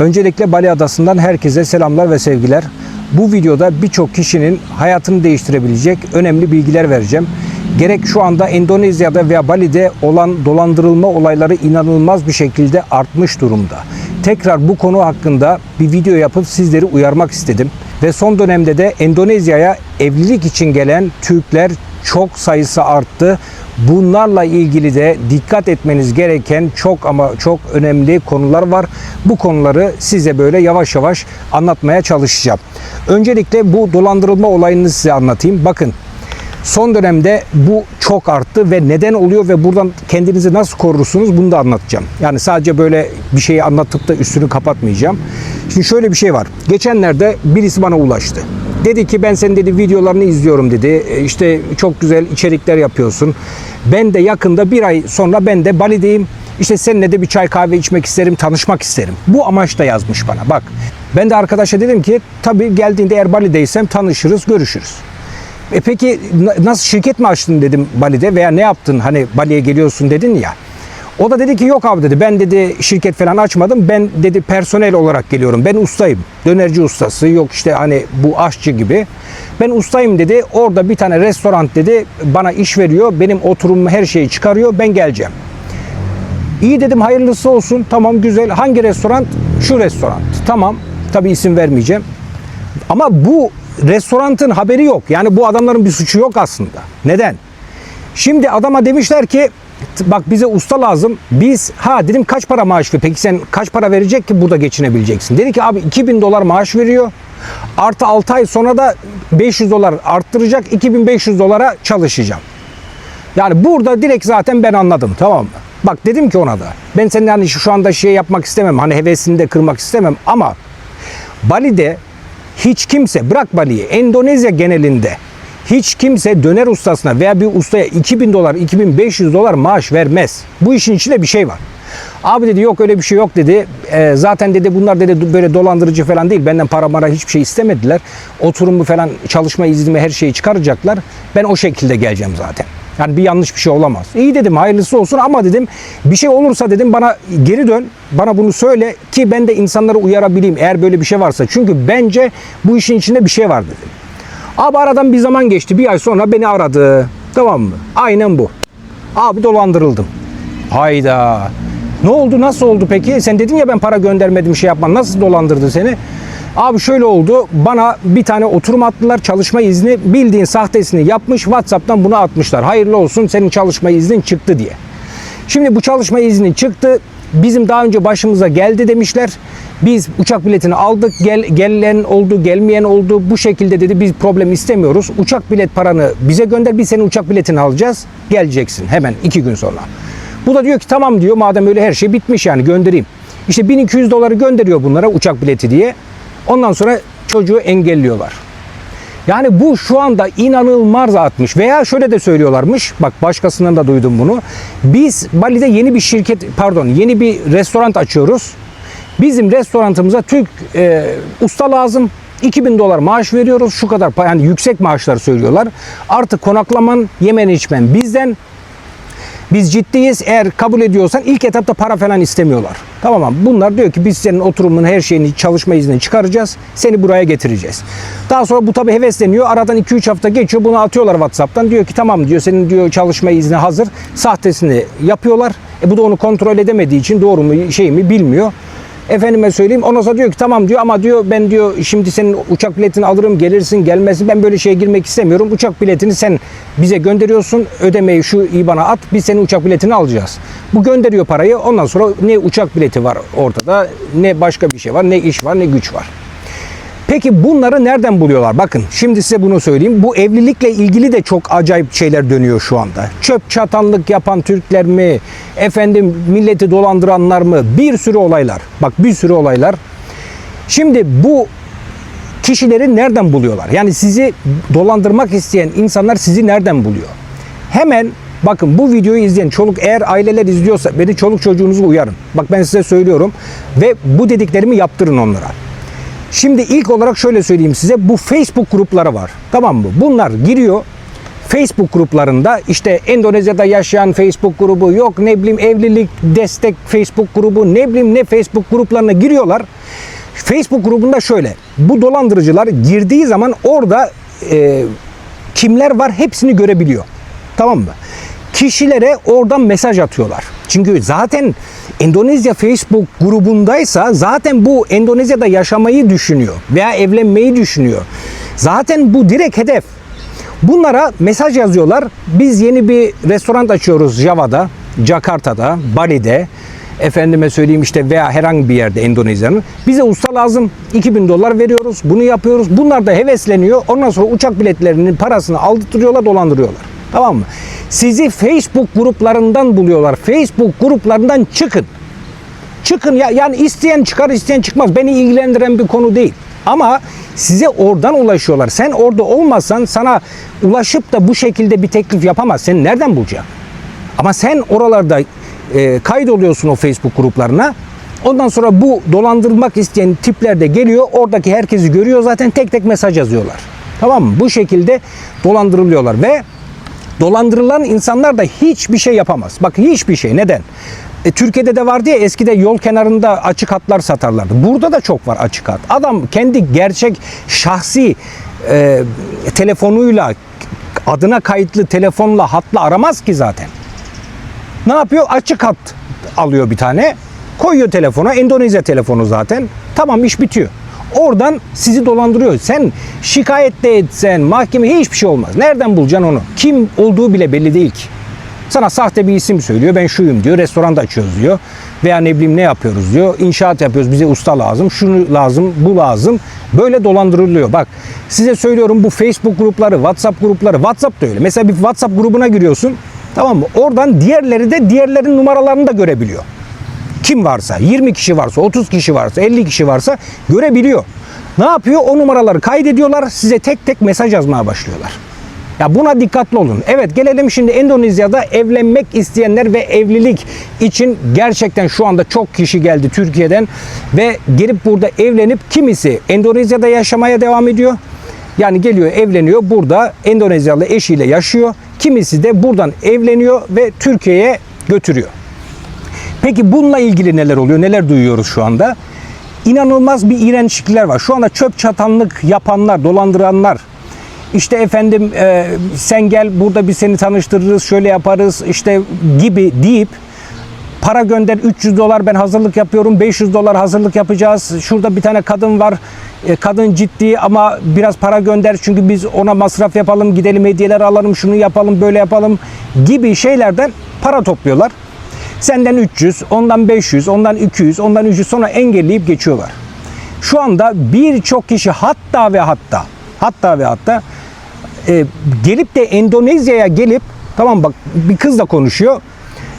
Öncelikle Bali Adası'ndan herkese selamlar ve sevgiler. Bu videoda birçok kişinin hayatını değiştirebilecek önemli bilgiler vereceğim. Gerek şu anda Endonezya'da veya Bali'de olan dolandırılma olayları inanılmaz bir şekilde artmış durumda. Tekrar bu konu hakkında bir video yapıp sizleri uyarmak istedim. Ve son dönemde de Endonezya'ya evlilik için gelen Türkler çok sayısı arttı. Bunlarla ilgili de dikkat etmeniz gereken çok ama çok önemli konular var. Bu konuları size böyle yavaş yavaş anlatmaya çalışacağım. Öncelikle bu dolandırılma olayını size anlatayım. Bakın son dönemde bu çok arttı ve neden oluyor ve buradan kendinizi nasıl korursunuz bunu da anlatacağım. Yani sadece böyle bir şeyi anlatıp da üstünü kapatmayacağım. Şimdi şöyle bir şey var. Geçenlerde birisi bana ulaştı. Dedi ki ben senin dedi videolarını izliyorum dedi. E, İşte çok güzel içerikler yapıyorsun. Ben de yakında bir ay sonra ben de Bali'deyim. İşte seninle de bir çay kahve içmek isterim, tanışmak isterim. Bu amaçla yazmış bana. Bak ben de arkadaşa dedim ki tabii geldiğinde eğer Bali'deysem tanışırız, görüşürüz. E peki na- nasıl şirket mi açtın dedim Bali'de veya ne yaptın hani Bali'ye geliyorsun dedin ya. O da dedi ki yok abi dedi. Ben dedi şirket falan açmadım. Ben dedi personel olarak geliyorum. Ben ustayım. Dönerci ustası yok işte hani bu aşçı gibi. Ben ustayım dedi. Orada bir tane restoran dedi bana iş veriyor. Benim oturumumu her şeyi çıkarıyor. Ben geleceğim. İyi dedim hayırlısı olsun. Tamam güzel. Hangi restoran? Şu restoran. Tamam. Tabi isim vermeyeceğim. Ama bu restoranın haberi yok. Yani bu adamların bir suçu yok aslında. Neden? Şimdi adama demişler ki "T- bak bize usta lazım. Biz ha dedim kaç para maaş ver? Peki sen kaç para verecek ki burada geçinebileceksin? Dedi ki abi 2000 dolar maaş veriyor. Artı 6 ay sonra da 500 dolar arttıracak. 2500 dolara çalışacağım. Yani burada direkt zaten ben anladım tamam mı? Bak dedim ki ona da ben senin şu şu anda şey yapmak istemem hani hevesini de kırmak istemem ama Bali'de hiç kimse bırak Bali'yi Endonezya genelinde hiç kimse döner ustasına veya bir ustaya 2000 dolar 2500 dolar maaş vermez. Bu işin içinde bir şey var. Abi dedi yok öyle bir şey yok dedi. "Ee, zaten dedi bunlar dedi böyle dolandırıcı falan değil. Benden para mara hiçbir şey istemediler. Oturumu falan çalışma iznimi her şeyi çıkaracaklar. Ben o şekilde geleceğim zaten. Yani bir yanlış bir şey olamaz. İyi dedim hayırlısı olsun ama dedim bir şey olursa dedim bana geri dön. Bana bunu söyle ki ben de insanları uyarabileyim eğer böyle bir şey varsa. Çünkü bence bu işin içinde bir şey var dedim. Abi aradan bir zaman geçti. Bir ay sonra beni aradı. Tamam mı? Aynen bu. Abi dolandırıldım. Hayda. Ne oldu? Nasıl oldu peki? Sen dedin ya ben para göndermedim şey yapmam. Nasıl dolandırdı seni? Abi şöyle oldu. Bana bir tane oturum attılar. Çalışma izni bildiğin sahtesini yapmış. WhatsApp'tan bunu atmışlar. Hayırlı olsun senin çalışma iznin çıktı diye. Şimdi bu çalışma izni çıktı. Bizim daha önce başımıza geldi demişler. Biz uçak biletini aldık. Gel, gelen oldu, gelmeyen oldu. Bu şekilde dedi biz problem istemiyoruz. Uçak bilet paranı bize gönder. Biz senin uçak biletini alacağız. Geleceksin hemen iki gün sonra. Bu da diyor ki tamam diyor madem öyle her şey bitmiş yani göndereyim. İşte 1200 doları gönderiyor bunlara uçak bileti diye. Ondan sonra çocuğu engelliyorlar. Yani bu şu anda inanılmaz artmış. Veya şöyle de söylüyorlarmış. Bak başkasından da duydum bunu. Biz Bali'de yeni bir şirket pardon yeni bir restoran açıyoruz. Bizim restoranımıza Türk e, usta lazım. 2000 dolar maaş veriyoruz. Şu kadar yani yüksek maaşlar söylüyorlar. Artık konaklaman, yemen içmen bizden. Biz ciddiyiz. Eğer kabul ediyorsan ilk etapta para falan istemiyorlar. Tamam mı? Bunlar diyor ki biz senin oturumun her şeyini, çalışma iznini çıkaracağız. Seni buraya getireceğiz. Daha sonra bu tabii hevesleniyor. Aradan 2-3 hafta geçiyor. Bunu atıyorlar WhatsApp'tan. Diyor ki tamam diyor senin diyor çalışma izni hazır. Sahtesini yapıyorlar. E bu da onu kontrol edemediği için doğru mu şey mi bilmiyor. Efendime söyleyeyim ondan sonra diyor ki tamam diyor ama diyor ben diyor şimdi senin uçak biletini alırım gelirsin gelmezsin ben böyle şeye girmek istemiyorum. Uçak biletini sen bize gönderiyorsun ödemeyi şu IBAN'a at biz senin uçak biletini alacağız. Bu gönderiyor parayı ondan sonra ne uçak bileti var ortada ne başka bir şey var ne iş var ne güç var. Peki bunları nereden buluyorlar? Bakın şimdi size bunu söyleyeyim. Bu evlilikle ilgili de çok acayip şeyler dönüyor şu anda. Çöp çatanlık yapan Türkler mi? Efendim milleti dolandıranlar mı? Bir sürü olaylar. Bak bir sürü olaylar. Şimdi bu kişileri nereden buluyorlar? Yani sizi dolandırmak isteyen insanlar sizi nereden buluyor? Hemen bakın bu videoyu izleyen çoluk eğer aileler izliyorsa beni çoluk çocuğunuzu uyarın. Bak ben size söylüyorum ve bu dediklerimi yaptırın onlara. Şimdi ilk olarak şöyle söyleyeyim size bu Facebook grupları var. Tamam mı? Bunlar giriyor Facebook gruplarında işte Endonezya'da yaşayan Facebook grubu yok ne bileyim evlilik destek Facebook grubu ne bileyim ne Facebook gruplarına giriyorlar. Facebook grubunda şöyle bu dolandırıcılar girdiği zaman orada e, kimler var hepsini görebiliyor. Tamam mı? Kişilere oradan mesaj atıyorlar. Çünkü zaten Endonezya Facebook grubundaysa zaten bu Endonezya'da yaşamayı düşünüyor veya evlenmeyi düşünüyor. Zaten bu direkt hedef. Bunlara mesaj yazıyorlar. Biz yeni bir restoran açıyoruz Java'da, Jakarta'da, Bali'de. Efendime söyleyeyim işte veya herhangi bir yerde Endonezya'nın. Bize usta lazım. 2000 dolar veriyoruz. Bunu yapıyoruz. Bunlar da hevesleniyor. Ondan sonra uçak biletlerinin parasını aldırtıyorlar, dolandırıyorlar. Tamam mı? Sizi Facebook gruplarından buluyorlar. Facebook gruplarından çıkın. Çıkın ya yani isteyen çıkar isteyen çıkmaz. Beni ilgilendiren bir konu değil. Ama size oradan ulaşıyorlar. Sen orada olmasan sana ulaşıp da bu şekilde bir teklif yapamaz. Sen nereden bulacaksın? Ama sen oralarda e, kaydoluyorsun o Facebook gruplarına. Ondan sonra bu dolandırmak isteyen tipler de geliyor. Oradaki herkesi görüyor zaten tek tek mesaj yazıyorlar. Tamam mı? Bu şekilde dolandırılıyorlar ve dolandırılan insanlar da hiçbir şey yapamaz. Bak hiçbir şey. Neden? E, Türkiye'de de vardı ya eskide yol kenarında açık hatlar satarlardı. Burada da çok var açık hat. Adam kendi gerçek şahsi e, telefonuyla adına kayıtlı telefonla hatla aramaz ki zaten. Ne yapıyor? Açık hat alıyor bir tane. Koyuyor telefona. Endonezya telefonu zaten. Tamam iş bitiyor. Oradan sizi dolandırıyor. Sen şikayet de etsen mahkeme hiçbir şey olmaz. Nereden bulacaksın onu? Kim olduğu bile belli değil ki. Sana sahte bir isim söylüyor. Ben şuyum diyor. Restoranda açıyoruz diyor. Veya ne bileyim ne yapıyoruz diyor. İnşaat yapıyoruz. Bize usta lazım. Şunu lazım. Bu lazım. Böyle dolandırılıyor. Bak size söylüyorum bu Facebook grupları, WhatsApp grupları. WhatsApp da öyle. Mesela bir WhatsApp grubuna giriyorsun. Tamam mı? Oradan diğerleri de diğerlerin numaralarını da görebiliyor. Kim varsa, 20 kişi varsa, 30 kişi varsa, 50 kişi varsa görebiliyor. Ne yapıyor? O numaraları kaydediyorlar. Size tek tek mesaj yazmaya başlıyorlar. Ya buna dikkatli olun. Evet gelelim şimdi Endonezya'da evlenmek isteyenler ve evlilik için gerçekten şu anda çok kişi geldi Türkiye'den ve gelip burada evlenip kimisi Endonezya'da yaşamaya devam ediyor. Yani geliyor evleniyor burada Endonezyalı eşiyle yaşıyor. Kimisi de buradan evleniyor ve Türkiye'ye götürüyor. Peki bununla ilgili neler oluyor? Neler duyuyoruz şu anda? İnanılmaz bir iğrençlikler var. Şu anda çöp çatanlık yapanlar, dolandıranlar, işte efendim e, sen gel burada biz seni tanıştırırız, şöyle yaparız işte gibi deyip para gönder 300 dolar ben hazırlık yapıyorum 500 dolar hazırlık yapacağız. Şurada bir tane kadın var. E, kadın ciddi ama biraz para gönder çünkü biz ona masraf yapalım, gidelim hediyeler alalım, şunu yapalım, böyle yapalım gibi şeylerden para topluyorlar. Senden 300, ondan 500, ondan 200, ondan 300 sonra engelleyip geçiyorlar. Şu anda birçok kişi hatta ve hatta hatta ve hatta e, gelip de Endonezya'ya gelip tamam bak bir kızla konuşuyor.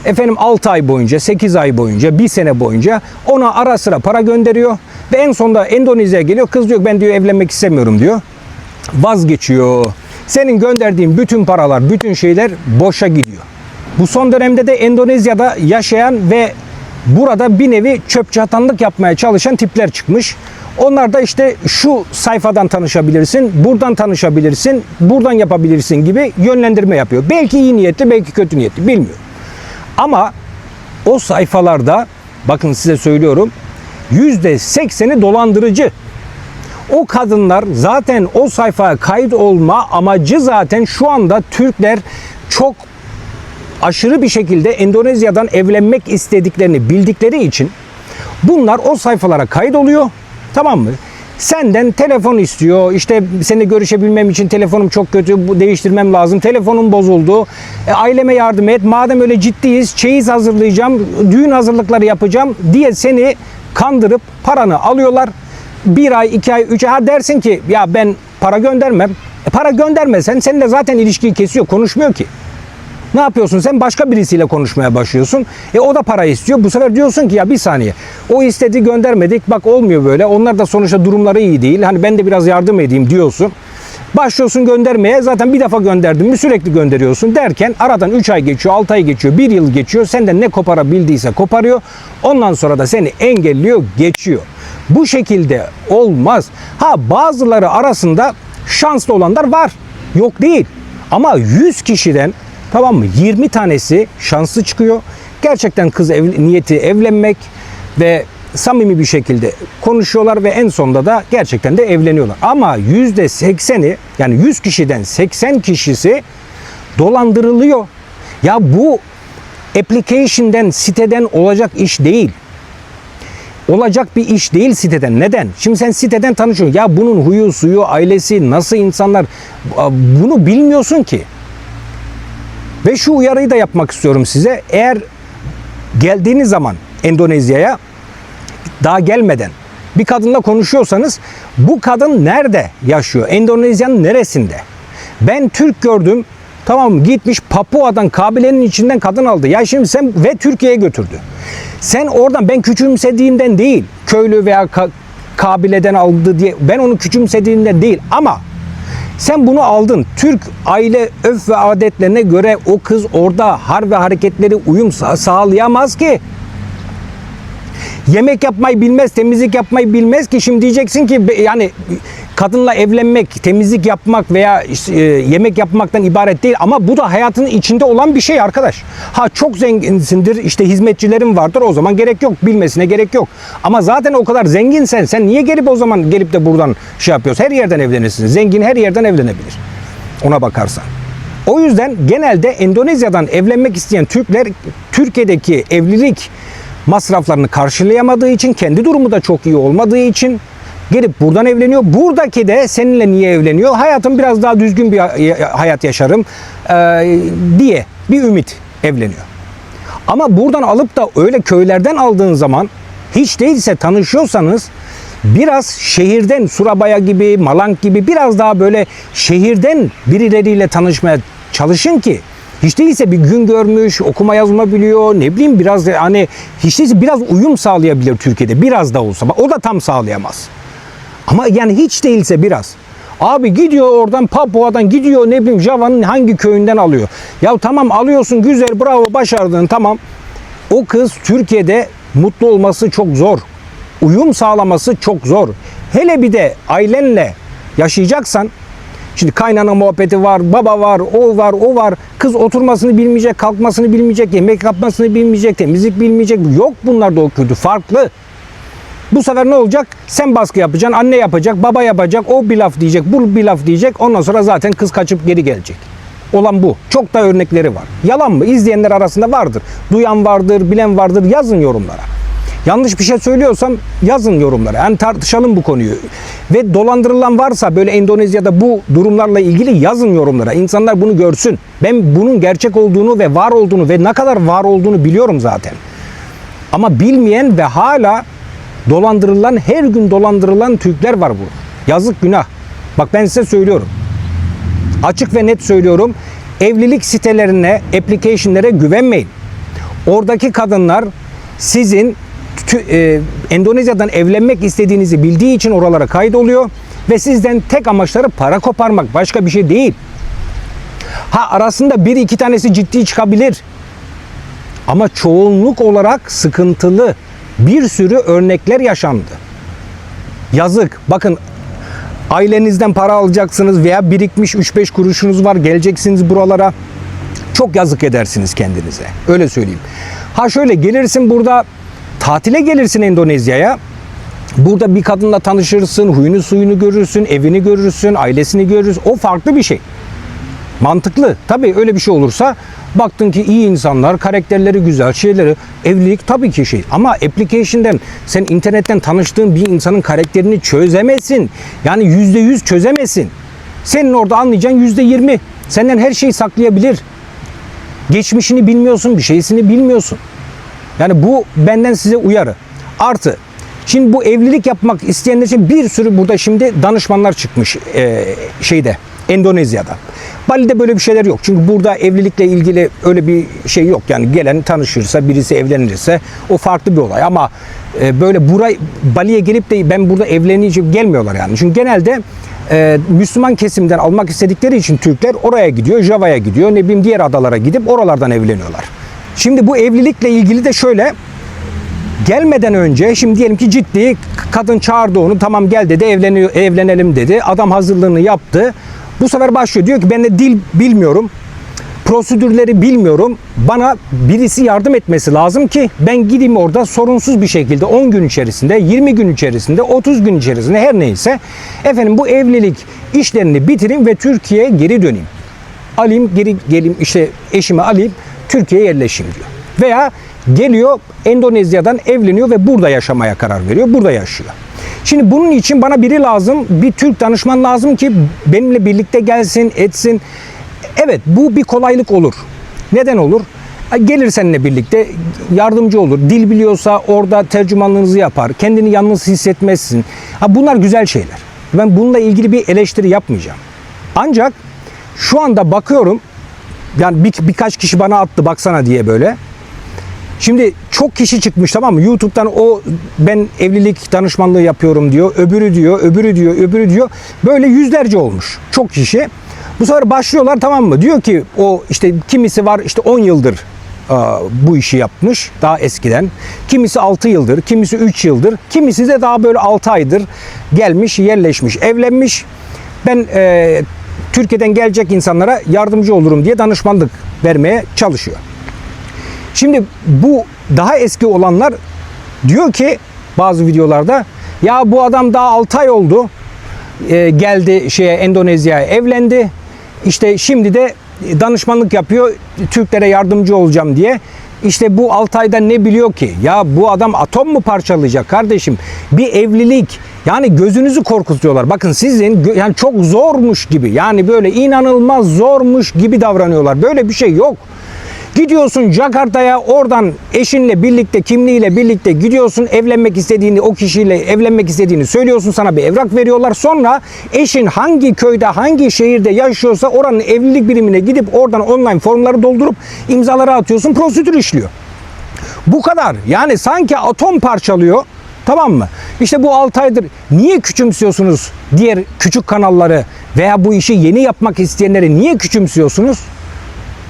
Efendim 6 ay boyunca, 8 ay boyunca, 1 sene boyunca ona ara sıra para gönderiyor. Ve en sonunda Endonezya'ya geliyor. Kız diyor ben diyor evlenmek istemiyorum diyor. Vazgeçiyor. Senin gönderdiğin bütün paralar, bütün şeyler boşa gidiyor. Bu son dönemde de Endonezya'da yaşayan ve burada bir nevi çöp çatanlık yapmaya çalışan tipler çıkmış. Onlar da işte şu sayfadan tanışabilirsin, buradan tanışabilirsin, buradan yapabilirsin gibi yönlendirme yapıyor. Belki iyi niyetli, belki kötü niyetli bilmiyorum. Ama o sayfalarda bakın size söylüyorum %80'i dolandırıcı. O kadınlar zaten o sayfaya kayıt olma amacı zaten şu anda Türkler çok aşırı bir şekilde Endonezya'dan evlenmek istediklerini bildikleri için bunlar o sayfalara kayıt oluyor. Tamam mı? Senden telefon istiyor. İşte seni görüşebilmem için telefonum çok kötü. Değiştirmem lazım. Telefonum bozuldu. E, aileme yardım et. Madem öyle ciddiyiz, çeyiz hazırlayacağım, düğün hazırlıkları yapacağım diye seni kandırıp paranı alıyorlar. Bir ay, iki ay, üç ay ha dersin ki ya ben para göndermem. E, para göndermesen seninle zaten ilişkiyi kesiyor, konuşmuyor ki. Ne yapıyorsun sen? Başka birisiyle konuşmaya başlıyorsun. E o da para istiyor. Bu sefer diyorsun ki ya bir saniye. O istedi göndermedik. Bak olmuyor böyle. Onlar da sonuçta durumları iyi değil. Hani ben de biraz yardım edeyim diyorsun. Başlıyorsun göndermeye. Zaten bir defa gönderdim mi sürekli gönderiyorsun derken aradan 3 ay geçiyor, 6 ay geçiyor, 1 yıl geçiyor. Senden ne koparabildiyse koparıyor. Ondan sonra da seni engelliyor, geçiyor. Bu şekilde olmaz. Ha bazıları arasında şanslı olanlar var. Yok değil. Ama 100 kişiden tamam mı 20 tanesi şanslı çıkıyor. Gerçekten kız ev, niyeti evlenmek ve samimi bir şekilde konuşuyorlar ve en sonunda da gerçekten de evleniyorlar. Ama %80'i yani 100 kişiden 80 kişisi dolandırılıyor. Ya bu application'den, siteden olacak iş değil. Olacak bir iş değil siteden. Neden? Şimdi sen siteden tanışıyorsun. Ya bunun huyu, suyu, ailesi, nasıl insanlar bunu bilmiyorsun ki. Ve şu uyarıyı da yapmak istiyorum size. Eğer geldiğiniz zaman Endonezya'ya daha gelmeden bir kadınla konuşuyorsanız bu kadın nerede yaşıyor? Endonezya'nın neresinde? Ben Türk gördüm. Tamam? Gitmiş Papua'dan kabilenin içinden kadın aldı. Ya şimdi sen ve Türkiye'ye götürdü. Sen oradan ben küçümsediğimden değil. Köylü veya ka- kabileden aldı diye ben onu küçümsediğimden değil ama sen bunu aldın. Türk aile öf ve adetlerine göre o kız orada har ve hareketleri uyum sa- sağlayamaz ki. Yemek yapmayı bilmez, temizlik yapmayı bilmez ki şimdi diyeceksin ki yani kadınla evlenmek, temizlik yapmak veya e, yemek yapmaktan ibaret değil ama bu da hayatının içinde olan bir şey arkadaş. Ha çok zenginsindir, işte hizmetçilerin vardır o zaman gerek yok, bilmesine gerek yok. Ama zaten o kadar zenginsen sen niye gelip o zaman gelip de buradan şey yapıyorsun? Her yerden evlenirsin. Zengin her yerden evlenebilir. Ona bakarsan. O yüzden genelde Endonezya'dan evlenmek isteyen Türkler Türkiye'deki evlilik masraflarını karşılayamadığı için, kendi durumu da çok iyi olmadığı için gelip buradan evleniyor. Buradaki de seninle niye evleniyor? Hayatım biraz daha düzgün bir hayat yaşarım diye bir ümit evleniyor. Ama buradan alıp da öyle köylerden aldığın zaman hiç değilse tanışıyorsanız biraz şehirden Surabaya gibi, Malang gibi biraz daha böyle şehirden birileriyle tanışmaya çalışın ki hiç değilse bir gün görmüş, okuma yazma biliyor, ne bileyim biraz hani hiç değilse biraz uyum sağlayabilir Türkiye'de biraz da olsa. O da tam sağlayamaz. Ama yani hiç değilse biraz. Abi gidiyor oradan Papua'dan gidiyor ne bileyim Java'nın hangi köyünden alıyor. Ya tamam alıyorsun güzel bravo başardın tamam. O kız Türkiye'de mutlu olması çok zor. Uyum sağlaması çok zor. Hele bir de ailenle yaşayacaksan Şimdi kaynana muhabbeti var, baba var, o var, o var. Kız oturmasını bilmeyecek, kalkmasını bilmeyecek, yemek yapmasını bilmeyecek, temizlik bilmeyecek. Yok bunlar da o kötü. Farklı. Bu sefer ne olacak? Sen baskı yapacaksın, anne yapacak, baba yapacak, o bir laf diyecek, bu bir laf diyecek. Ondan sonra zaten kız kaçıp geri gelecek. Olan bu. Çok da örnekleri var. Yalan mı? İzleyenler arasında vardır. Duyan vardır, bilen vardır. Yazın yorumlara. Yanlış bir şey söylüyorsam yazın yorumlara. Yani tartışalım bu konuyu. Ve dolandırılan varsa böyle Endonezya'da bu durumlarla ilgili yazın yorumlara. İnsanlar bunu görsün. Ben bunun gerçek olduğunu ve var olduğunu ve ne kadar var olduğunu biliyorum zaten. Ama bilmeyen ve hala dolandırılan, her gün dolandırılan Türkler var bu. Yazık günah. Bak ben size söylüyorum. Açık ve net söylüyorum. Evlilik sitelerine, application'lere güvenmeyin. Oradaki kadınlar sizin e, Endonezya'dan evlenmek istediğinizi bildiği için oralara kaydoluyor ve sizden tek amaçları para koparmak, başka bir şey değil. Ha arasında bir iki tanesi ciddi çıkabilir. Ama çoğunluk olarak sıkıntılı bir sürü örnekler yaşandı. Yazık. Bakın ailenizden para alacaksınız veya birikmiş 3-5 kuruşunuz var geleceksiniz buralara. Çok yazık edersiniz kendinize. Öyle söyleyeyim. Ha şöyle gelirsin burada tatile gelirsin Endonezya'ya. Burada bir kadınla tanışırsın, huyunu suyunu görürsün, evini görürsün, ailesini görürsün. O farklı bir şey. Mantıklı. Tabii öyle bir şey olursa baktın ki iyi insanlar, karakterleri güzel, şeyleri, evlilik tabii ki şey. Ama application'den sen internetten tanıştığın bir insanın karakterini çözemezsin. Yani yüzde yüz çözemezsin. Senin orada anlayacağın yüzde yirmi. Senden her şeyi saklayabilir. Geçmişini bilmiyorsun, bir şeysini bilmiyorsun. Yani bu benden size uyarı. Artı Şimdi bu evlilik yapmak isteyenler için bir sürü burada şimdi danışmanlar çıkmış e, şeyde Endonezya'da. Bali'de böyle bir şeyler yok. Çünkü burada evlilikle ilgili öyle bir şey yok. Yani gelen tanışırsa, birisi evlenirse o farklı bir olay. Ama e, böyle buraya Bali'ye gelip de ben burada evleneceğim gelmiyorlar yani. Çünkü genelde e, Müslüman kesimden almak istedikleri için Türkler oraya gidiyor, Java'ya gidiyor, ne bileyim diğer adalara gidip oralardan evleniyorlar. Şimdi bu evlilikle ilgili de şöyle gelmeden önce şimdi diyelim ki ciddi kadın çağırdı onu tamam gel dedi evleniyor evlenelim dedi adam hazırlığını yaptı Bu sefer başlıyor diyor ki ben de dil bilmiyorum. Prosedürleri bilmiyorum. Bana birisi yardım etmesi lazım ki ben gideyim orada sorunsuz bir şekilde 10 gün içerisinde, 20 gün içerisinde, 30 gün içerisinde her neyse efendim bu evlilik işlerini bitireyim ve Türkiye'ye geri döneyim. Alayım geri geleyim işte eşimi alayım Türkiye'ye yerleşeyim diyor. Veya geliyor Endonezya'dan evleniyor ve burada yaşamaya karar veriyor. Burada yaşıyor. Şimdi bunun için bana biri lazım, bir Türk danışman lazım ki benimle birlikte gelsin, etsin. Evet bu bir kolaylık olur. Neden olur? Gelir seninle birlikte yardımcı olur. Dil biliyorsa orada tercümanlığınızı yapar. Kendini yalnız hissetmezsin. Ha bunlar güzel şeyler. Ben bununla ilgili bir eleştiri yapmayacağım. Ancak şu anda bakıyorum yani bir, birkaç kişi bana attı baksana diye böyle. Şimdi çok kişi çıkmış tamam mı? YouTube'dan o ben evlilik danışmanlığı yapıyorum diyor. Öbürü diyor, öbürü diyor, öbürü diyor. Böyle yüzlerce olmuş. Çok kişi. Bu sefer başlıyorlar tamam mı? Diyor ki o işte kimisi var işte 10 yıldır bu işi yapmış daha eskiden. Kimisi 6 yıldır, kimisi 3 yıldır, kimisi de daha böyle 6 aydır gelmiş, yerleşmiş, evlenmiş. Ben e, Türkiye'den gelecek insanlara yardımcı olurum diye danışmanlık vermeye çalışıyor. Şimdi bu daha eski olanlar diyor ki bazı videolarda ya bu adam daha 6 ay oldu e, geldi şeye Endonezya'ya evlendi. İşte şimdi de danışmanlık yapıyor Türklere yardımcı olacağım diye. İşte bu 6 ayda ne biliyor ki? Ya bu adam atom mu parçalayacak kardeşim? Bir evlilik yani gözünüzü korkutuyorlar. Bakın sizin yani çok zormuş gibi yani böyle inanılmaz zormuş gibi davranıyorlar. Böyle bir şey yok. Gidiyorsun Jakarta'ya oradan eşinle birlikte kimliğiyle birlikte gidiyorsun evlenmek istediğini o kişiyle evlenmek istediğini söylüyorsun sana bir evrak veriyorlar. Sonra eşin hangi köyde hangi şehirde yaşıyorsa oranın evlilik birimine gidip oradan online formları doldurup imzaları atıyorsun prosedür işliyor. Bu kadar. Yani sanki atom parçalıyor. Tamam mı? İşte bu 6 aydır niye küçümsüyorsunuz diğer küçük kanalları veya bu işi yeni yapmak isteyenleri niye küçümsüyorsunuz?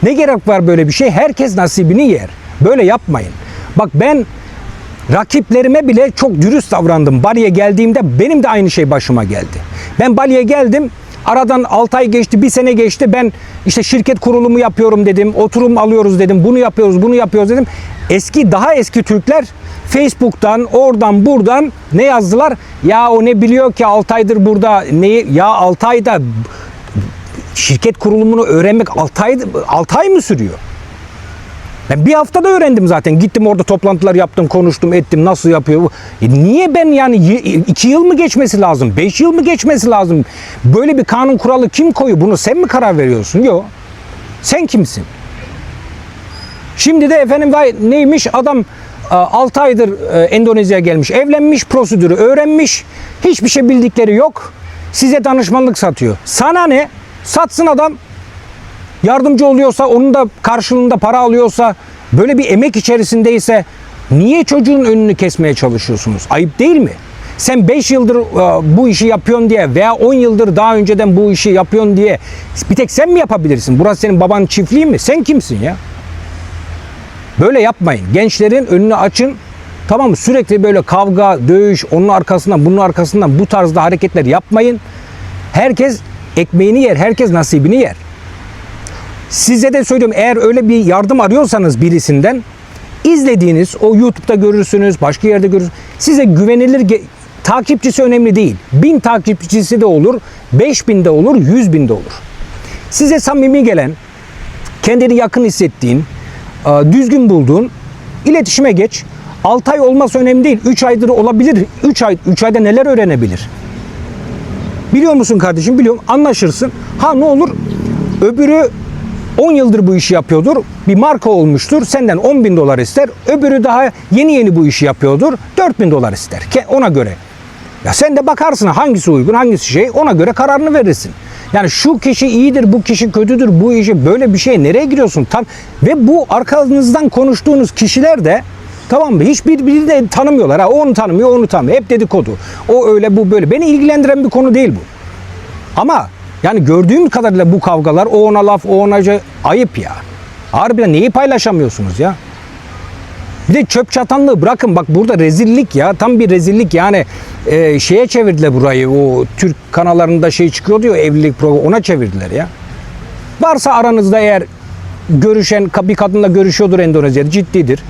Ne gerek var böyle bir şey? Herkes nasibini yer. Böyle yapmayın. Bak ben rakiplerime bile çok dürüst davrandım. Bali'ye geldiğimde benim de aynı şey başıma geldi. Ben Bali'ye geldim. Aradan 6 ay geçti, bir sene geçti. Ben işte şirket kurulumu yapıyorum dedim. Oturum alıyoruz dedim. Bunu yapıyoruz, bunu yapıyoruz dedim. Eski, daha eski Türkler Facebook'tan, oradan, buradan ne yazdılar? Ya o ne biliyor ki 6 aydır burada. Neyi? Ya 6 ayda şirket kurulumunu öğrenmek 6 ay, 6 ay mı sürüyor? Ben bir haftada öğrendim zaten. Gittim orada toplantılar yaptım, konuştum, ettim. Nasıl yapıyor? E niye ben yani 2 yıl mı geçmesi lazım? 5 yıl mı geçmesi lazım? Böyle bir kanun kuralı kim koyuyor? Bunu sen mi karar veriyorsun? Yok. Sen kimsin? Şimdi de efendim neymiş adam 6 aydır e, Endonezya'ya gelmiş, evlenmiş, prosedürü öğrenmiş. Hiçbir şey bildikleri yok. Size danışmanlık satıyor. Sana ne? Satsın adam. Yardımcı oluyorsa, onun da karşılığında para alıyorsa, böyle bir emek içerisindeyse niye çocuğun önünü kesmeye çalışıyorsunuz? Ayıp değil mi? Sen 5 yıldır e, bu işi yapıyorsun diye veya 10 yıldır daha önceden bu işi yapıyorsun diye bir tek sen mi yapabilirsin? Burası senin babanın çiftliği mi? Sen kimsin ya? Böyle yapmayın. Gençlerin önünü açın. Tamam mı? Sürekli böyle kavga, dövüş, onun arkasından, bunun arkasından bu tarzda hareketler yapmayın. Herkes ekmeğini yer, herkes nasibini yer. Size de söylüyorum eğer öyle bir yardım arıyorsanız birisinden izlediğiniz o YouTube'da görürsünüz, başka yerde görürsünüz. Size güvenilir takipçisi önemli değil. Bin takipçisi de olur, beş bin de olur, yüz bin de olur. Size samimi gelen, kendini yakın hissettiğin, e, düzgün bulduğun iletişime geç. 6 ay olması önemli değil. 3 aydır olabilir. 3 ay 3 ayda neler öğrenebilir? Biliyor musun kardeşim? Biliyorum. Anlaşırsın. Ha ne olur? Öbürü 10 yıldır bu işi yapıyordur. Bir marka olmuştur. Senden 10 bin dolar ister. Öbürü daha yeni yeni bu işi yapıyordur. 4 bin dolar ister. Ona göre. Ya sen de bakarsın hangisi uygun, hangisi şey ona göre kararını verirsin. Yani şu kişi iyidir, bu kişi kötüdür, bu işi böyle bir şey nereye giriyorsun? Tam ve bu arkanızdan konuştuğunuz kişiler de tamam mı? Hiçbirbirini de tanımıyorlar. Ha, onu tanımıyor, onu tanımıyor. Hep dedikodu. O öyle, bu böyle. Beni ilgilendiren bir konu değil bu. Ama yani gördüğüm kadarıyla bu kavgalar o ona laf, o ona ce- ayıp ya. Harbiden neyi paylaşamıyorsunuz ya? Bir de çöp çatanlığı bırakın bak burada rezillik ya tam bir rezillik yani e, şeye çevirdiler burayı o Türk kanallarında şey çıkıyor diyor evlilik programı ona çevirdiler ya. Varsa aranızda eğer görüşen bir kadınla görüşüyordur Endonezya'da ciddidir.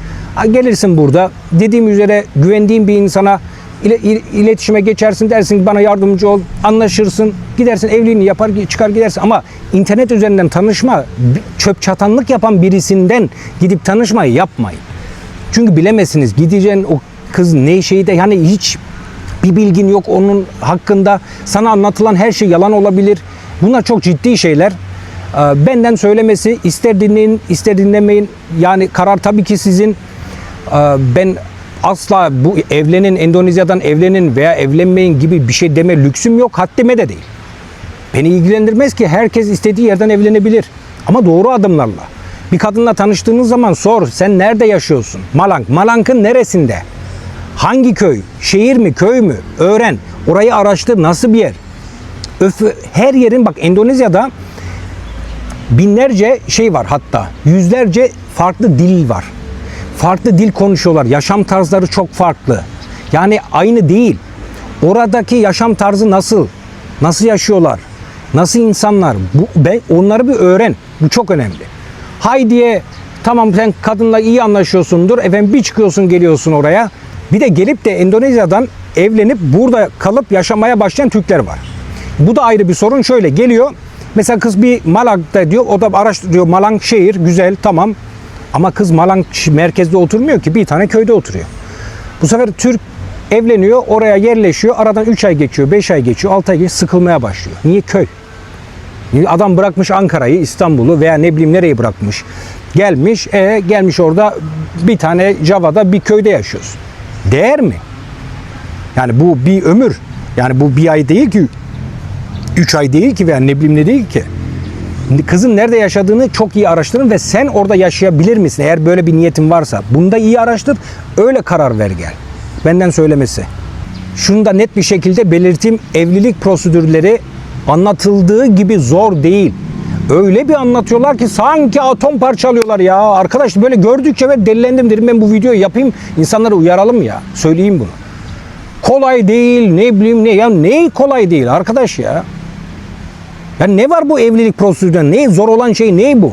Gelirsin burada dediğim üzere güvendiğin bir insana ile, il- iletişime geçersin dersin bana yardımcı ol anlaşırsın gidersin evliliğini yapar çıkar gidersin ama internet üzerinden tanışma çöp çatanlık yapan birisinden gidip tanışmayı yapmayın. Çünkü bilemezsiniz gideceğin o kız ne şeyde yani hiç bir bilgin yok onun hakkında. Sana anlatılan her şey yalan olabilir. Bunlar çok ciddi şeyler. Benden söylemesi ister dinleyin ister dinlemeyin. Yani karar tabii ki sizin. Ee, Ben asla bu evlenin Endonezya'dan evlenin veya evlenmeyin gibi bir şey deme lüksüm yok. Haddime de değil. Beni ilgilendirmez ki herkes istediği yerden evlenebilir. Ama doğru adımlarla. Bir kadınla tanıştığınız zaman sor sen nerede yaşıyorsun? Malang. Malang'ın neresinde? Hangi köy? Şehir mi? Köy mü? Öğren. Orayı araştır. Nasıl bir yer? Öf, her yerin bak Endonezya'da binlerce şey var hatta. Yüzlerce farklı dil var. Farklı dil konuşuyorlar. Yaşam tarzları çok farklı. Yani aynı değil. Oradaki yaşam tarzı nasıl? Nasıl yaşıyorlar? Nasıl insanlar? Bu, ben, onları bir öğren. Bu çok önemli. Hay diye tamam sen kadınla iyi anlaşıyorsundur. Efendim bir çıkıyorsun geliyorsun oraya. Bir de gelip de Endonezya'dan evlenip burada kalıp yaşamaya başlayan Türkler var. Bu da ayrı bir sorun. Şöyle geliyor. Mesela kız bir Malang'da diyor. O da araştırıyor. Malang şehir güzel tamam. Ama kız Malang merkezde oturmuyor ki. Bir tane köyde oturuyor. Bu sefer Türk evleniyor, oraya yerleşiyor. Aradan 3 ay geçiyor, 5 ay geçiyor, 6 ay geçiyor. Sıkılmaya başlıyor. Niye köy? Adam bırakmış Ankara'yı, İstanbul'u veya ne bileyim nereyi bırakmış. Gelmiş, e, gelmiş orada bir tane Java'da bir köyde yaşıyorsun. Değer mi? Yani bu bir ömür. Yani bu bir ay değil ki, 3 ay değil ki veya ne bileyim ne değil ki. Kızın nerede yaşadığını çok iyi araştırın ve sen orada yaşayabilir misin? Eğer böyle bir niyetin varsa. Bunu da iyi araştır. Öyle karar ver gel. Benden söylemesi. Şunu da net bir şekilde belirteyim. Evlilik prosedürleri anlatıldığı gibi zor değil. Öyle bir anlatıyorlar ki sanki atom parçalıyorlar ya. Arkadaş böyle gördükçe ben delilendim dedim ben bu videoyu yapayım. insanları uyaralım ya. Söyleyeyim bunu. Kolay değil ne bileyim ne ya ne kolay değil arkadaş ya. Ya ne var bu evlilik prosedüründe? Ne zor olan şey ne bu?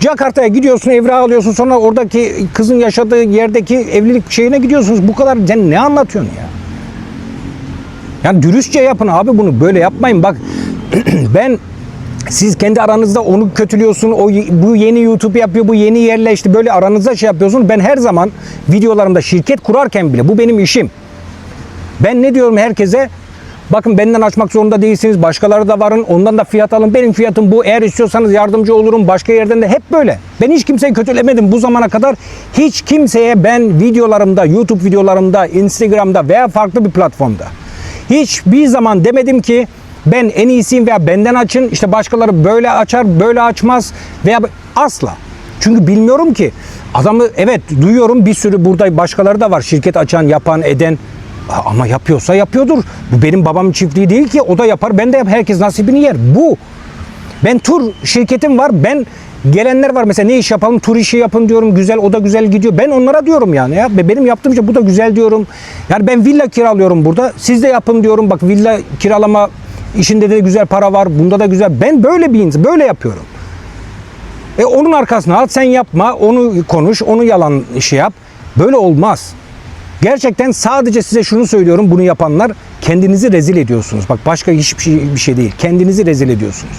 Jakarta'ya gidiyorsun, evrağı alıyorsun sonra oradaki kızın yaşadığı yerdeki evlilik şeyine gidiyorsunuz. Bu kadar sen ne anlatıyorsun ya? Yani dürüstçe yapın abi bunu böyle yapmayın. Bak ben siz kendi aranızda onu kötülüyorsun. O bu yeni YouTube yapıyor, bu yeni yerleşti. Böyle aranızda şey yapıyorsun. Ben her zaman videolarımda şirket kurarken bile bu benim işim. Ben ne diyorum herkese? Bakın benden açmak zorunda değilsiniz. Başkaları da varın. Ondan da fiyat alın. Benim fiyatım bu. Eğer istiyorsanız yardımcı olurum. Başka yerden de hep böyle. Ben hiç kimseyi kötülemedim bu zamana kadar. Hiç kimseye ben videolarımda, YouTube videolarımda, Instagram'da veya farklı bir platformda hiçbir zaman demedim ki ben en iyisiyim veya benden açın. İşte başkaları böyle açar, böyle açmaz veya asla. Çünkü bilmiyorum ki adamı evet duyuyorum bir sürü burada başkaları da var. Şirket açan, yapan, eden. Ama yapıyorsa yapıyordur. Bu benim babamın çiftliği değil ki. O da yapar. Ben de yap. Herkes nasibini yer. Bu. Ben tur şirketim var. Ben gelenler var mesela ne iş yapalım tur işi yapın diyorum güzel o da güzel gidiyor ben onlara diyorum yani ya benim yaptığım şey bu da güzel diyorum yani ben villa kiralıyorum burada siz de yapın diyorum bak villa kiralama işinde de güzel para var bunda da güzel ben böyle bir insan böyle yapıyorum e onun arkasına al sen yapma onu konuş onu yalan şey yap böyle olmaz Gerçekten sadece size şunu söylüyorum bunu yapanlar kendinizi rezil ediyorsunuz. Bak başka hiçbir şey, bir şey değil. Kendinizi rezil ediyorsunuz.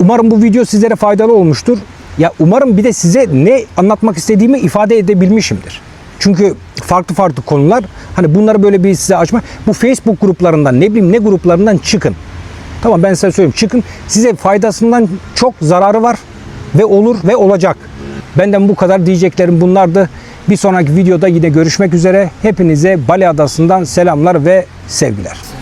Umarım bu video sizlere faydalı olmuştur. Ya umarım bir de size ne anlatmak istediğimi ifade edebilmişimdir. Çünkü farklı farklı konular hani bunları böyle bir size açma. Bu Facebook gruplarından ne bileyim ne gruplarından çıkın. Tamam ben size söyleyeyim çıkın. Size faydasından çok zararı var ve olur ve olacak. Benden bu kadar diyeceklerim bunlardı. Bir sonraki videoda yine görüşmek üzere. Hepinize Bali Adası'ndan selamlar ve sevgiler.